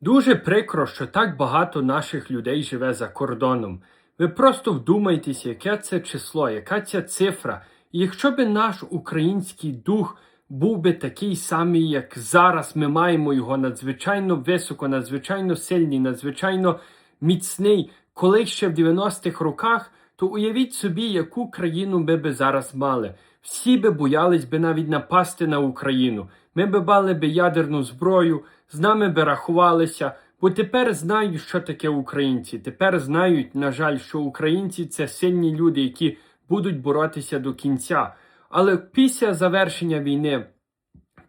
Дуже прикро, що так багато наших людей живе за кордоном. Ви просто вдумайтеся, яке це число, яка ця цифра. І якщо би наш український дух був би такий самий, як зараз, ми маємо його надзвичайно високо, надзвичайно сильний, надзвичайно міцний, коли ще в 90-х роках, то уявіть собі, яку країну ми би зараз мали. Всі би боялись би навіть напасти на Україну. Ми би мали би ядерну зброю, з нами би рахувалися, бо тепер знають, що таке українці. Тепер знають, на жаль, що українці це сильні люди, які будуть боротися до кінця. Але після завершення війни,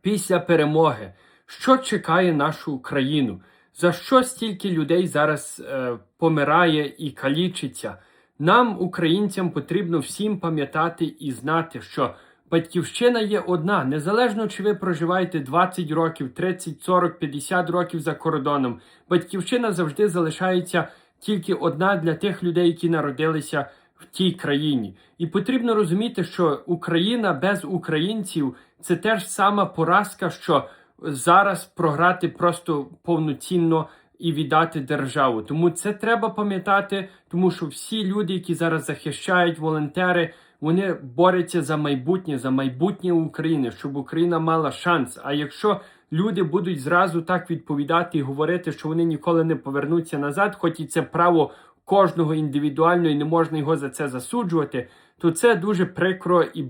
після перемоги, що чекає нашу країну? За що стільки людей зараз е, помирає і калічиться? Нам, українцям, потрібно всім пам'ятати і знати, що батьківщина є одна, незалежно чи ви проживаєте 20 років, 30, 40, 50 років за кордоном. Батьківщина завжди залишається тільки одна для тих людей, які народилися в тій країні. І потрібно розуміти, що Україна без українців це теж сама поразка, що зараз програти просто повноцінно і віддати державу. Тому це треба пам'ятати, тому що всі люди, які зараз захищають волонтери, вони борються за майбутнє, за майбутнє України, щоб Україна мала шанс. А якщо люди будуть зразу так відповідати і говорити, що вони ніколи не повернуться назад, хоч і це право кожного індивідуально, і не можна його за це засуджувати, то це дуже прикро і,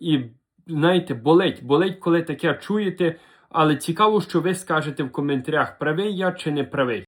і знаєте, болить. Болить, коли таке чуєте. Але цікаво, що ви скажете в коментарях, правий я чи не правий.